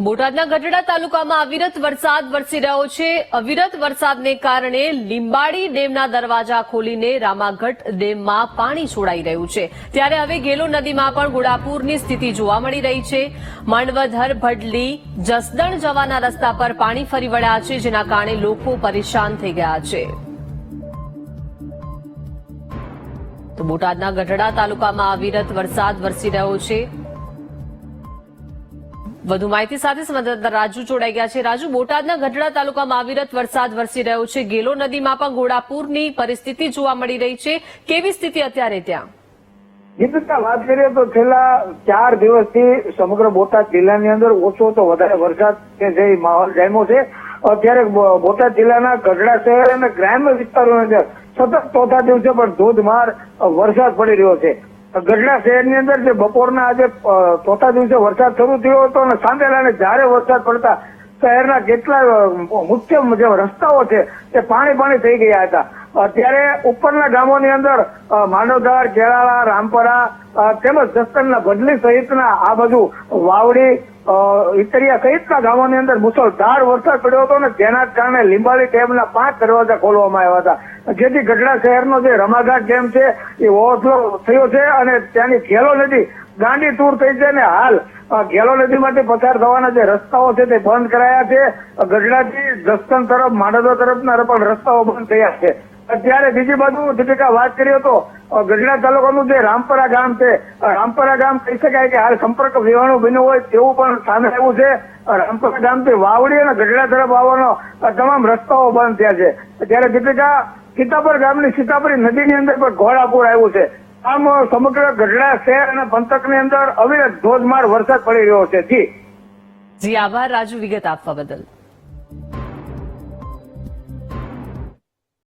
બોટાદના ગઢડા તાલુકામાં અવિરત વરસાદ વરસી રહ્યો છે. અવિરત વરસાદને કારણે લીંબાડી ડેમના દરવાજા ખોલીને રામાગઢ ડેમમાં પાણી છોડાઈ રહ્યું છે. ત્યારે હવે ગેલો નદીમાં પણ ગોળાપુરની સ્થિતિ જોવા મળી રહી છે. માંડવધર, ભડલી, જસદણ જવાના રસ્તા પર પાણી ફરી વળ્યા છે, જેના કારણે લોકો પરેશાન થઈ ગયા છે. તો બોટાદના ગઢડા તાલુકામાં અવિરત વરસાદ વરસી રહ્યો છે. વધુ માહિતી સાથે સંવાદદાતા રાજુ જોડાઈ ગયા છે. રાજુ, બોટાદના ગઢડા તાલુકામાં અવિરત વરસાદ વરસી રહ્યો છે. ગેલો નદીમાં પણ ઘોડાપુરની પરિસ્થિતિ જોવા મળી રહી છે. કેવી સ્થિતિ અત્યારે ત્યાં? દીપિકા વાત કરીએ તો છેલ્લા ચાર દિવસથી સમગ્ર બોટાદ જિલ્લાની અંદર ઓછો તો વધારે વરસાદ કે જે માહોલ જામ્યો છે. અત્યારે બોટાદ જિલ્લાના ગઢડા શહેર અને ગ્રામ્ય વિસ્તારોની અંદર સતત ચોથા દિવસે પણ ધોધમાર વરસાદ પડી રહ્યો છે. ગઢડા શહેરની અંદર જે બપોરના આજે ચોથા દિવસે વરસાદ શરૂ થયો હતો અને સાંજેલાને જ્યારે વરસાદ પડતા શહેરના કેટલા મુખ્ય જે રસ્તાઓ છે તે પાણી પાણી થઈ ગયા હતા. અત્યારે ઉપરના ગામોની અંદર માનવધાર, કેળાળા, રામપરા તેમજ જસદણના ભડલી સહિતના આ બાજુ વાવડી અ, ઇતરિયા સહિતના ગામોની અંદર મુસળધાર વરસાદ પડ્યો હતો અને તેના કારણે લીંબાળી ડેમના પાંચ દરવાજા ખોલવામાં આવ્યા હતા. જેથી ગઢડા શહેરનો જે રમાઘાટ ડેમ છે એ ઓવરફ્લો થયો છે અને ત્યાંની ઘેલો નદી ગાંડી તૂર થઈ છે અને હાલ ઘેલો નદીમાંથી પસાર થવાના જે રસ્તાઓ છે તે બંધ કરાયા છે. ગઢડાથી દસ્તન તરફ માંડદો તરફના પણ રસ્તાઓ બંધ થયા છે. અત્યારે બીજી બાજુ દીપિકા વાત કરીએ તો ગઢડા તાલુકાનું જે રામપરા ગામ છે રામપરા ગામ કહી શકાય કે હાલ સંપર્ક વિવાણો બન્યો હોય તેવું પણ સામે આવ્યું છે. રામપરા ગામથી વાવડી અને ગઢડા તરફ આવવાનો તમામ રસ્તાઓ બંધ થયા છે. ત્યારે દીપિકા સીતાપર ગામની સીતાપરી નદીની અંદર પણ ઘોડાપુર આવ્યું છે. આમ, સમગ્ર ગઢડા શહેર અને પંથકની અંદર અવિરત ધોધમાર વરસાદ પડી રહ્યો છે. જી, આભાર. રાજુ વિગત આપવા બદલ.